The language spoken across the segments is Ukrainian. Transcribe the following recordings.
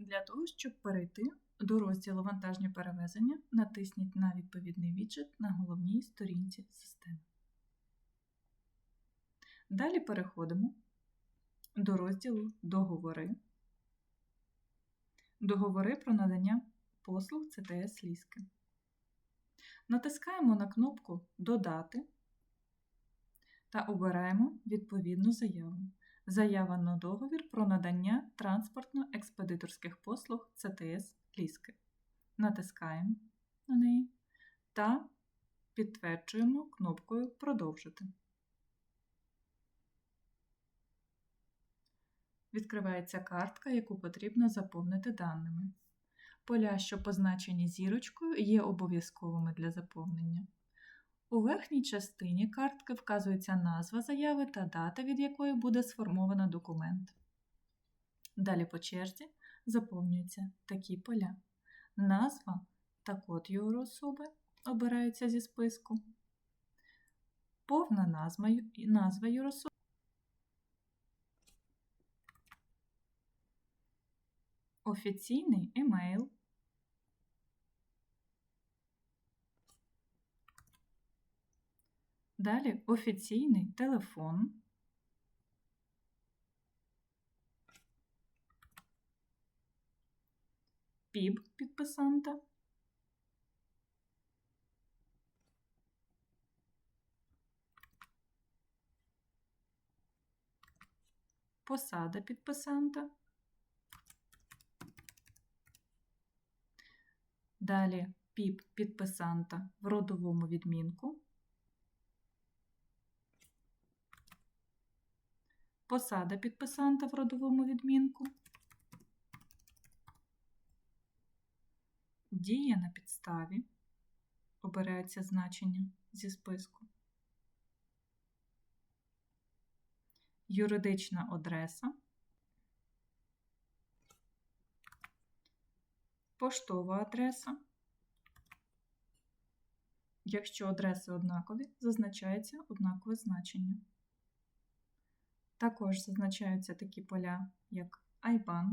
Для того, щоб перейти до розділу Вантажні перевезення, натисніть на відповідний віджит на головній сторінці системи. Далі переходимо до розділу Договори. Договори про надання послуг ЦТС Ліски. Натискаємо на кнопку Додати та обираємо відповідну заяву. Заява на договір про надання транспортно-експедиторських послуг ЦТС Ліски. Натискаємо на неї та підтверджуємо кнопкою Продовжити. Відкривається картка, яку потрібно заповнити даними. Поля, що позначені зірочкою, є обов'язковими для заповнення. У верхній частині картки вказується назва заяви та дата, від якої буде сформовано документ. Далі по черзі заповнюються такі поля. Назва та код юрособи обираються зі списку. Повна назва, назва юрособи. Офіційний емейл. Далі офіційний телефон. ПІБ підписанта. Посада підписанта. Далі ПІП підписанта в родовому відмінку. Посада підписанта в родовому відмінку. Дія на підставі. Обирається значення зі списку. Юридична адреса. Поштова адреса. Якщо адреси однакові, зазначається однакове значення. Також зазначаються такі поля, як IBAN,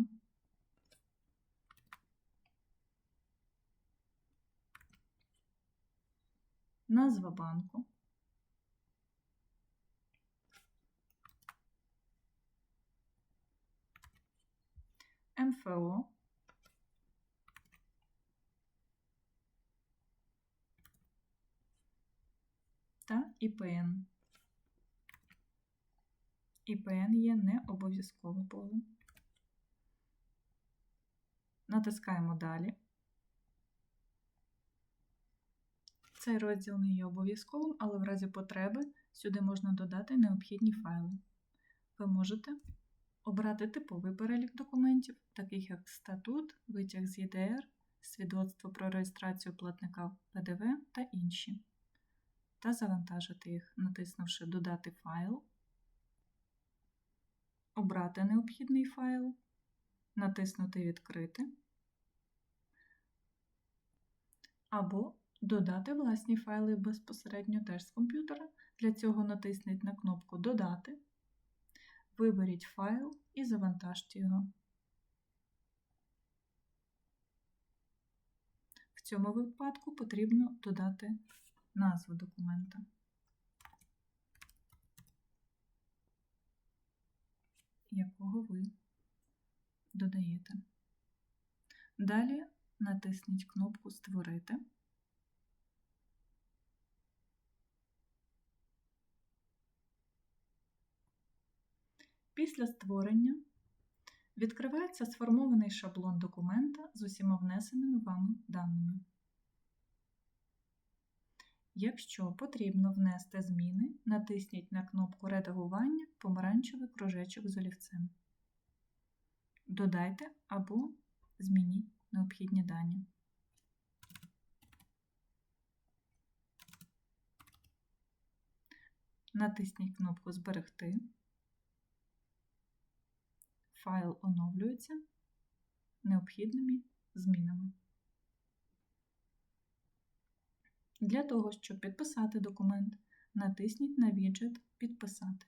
назва банку, МФО, та ІПН. ІПН є не обов'язкове поле. Натискаємо далі. Цей розділ не є обов'язковим, але в разі потреби сюди можна додати необхідні файли. Ви можете обрати типовий перелік документів, таких як статут, витяг з ЄДР, свідоцтво про реєстрацію платника ПДВ та інші, та завантажити їх, натиснувши Додати файл обрати необхідний файл, натиснути Відкрити або додати власні файли безпосередньо теж з комп'ютера. Для цього натисніть на кнопку Додати, виберіть файл і завантажте його. В цьому випадку потрібно додати назву документа. Якого ви додаєте. Далі натисніть кнопку Створити. Після створення відкривається сформований шаблон документа з усіма внесеними вами даними. Якщо потрібно внести зміни, натисніть на кнопку Редагування помаранчевий кружечок з олівцем. Додайте або змініть необхідні дані. Натисніть кнопку Зберегти. Файл оновлюється необхідними змінами. Для того, щоб підписати документ, натисніть на віджит Підписати.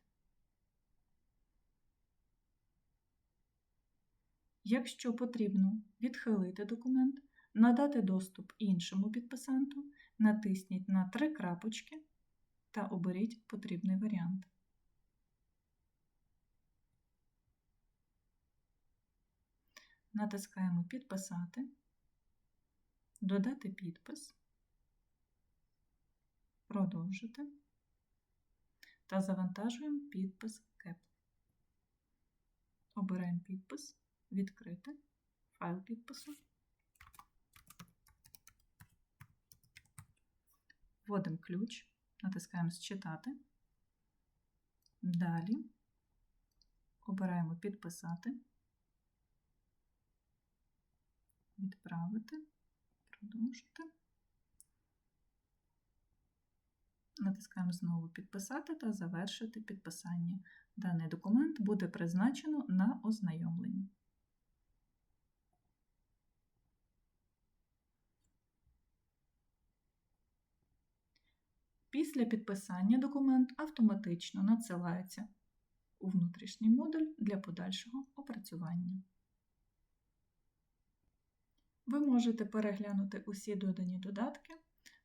Якщо потрібно відхилити документ, надати доступ іншому підписанту, натисніть на три крапочки та оберіть потрібний варіант. Натискаємо Підписати, додати підпис, продовжити та завантажуємо підпис КЕП. Обираємо підпис, відкрити, файл підпису. Вводимо ключ, натискаємо Считати. Далі обираємо Підписати, відправити, продовжити. Натискаємо знову Підписати та завершити підписання. Даний документ буде призначено на ознайомлення. Після підписання документ автоматично надсилається у внутрішній модуль для подальшого опрацювання. Ви можете переглянути усі додані додатки,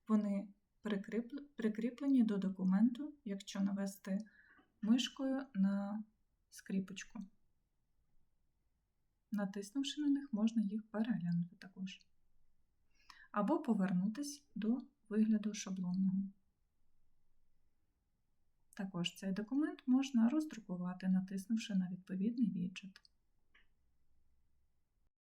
вони прикріплені до документу, якщо навести мишкою на скріпочку. Натиснувши на них, можна їх переглянути також. Або повернутися до вигляду шаблонного. Також цей документ можна роздрукувати, натиснувши на відповідний віджит.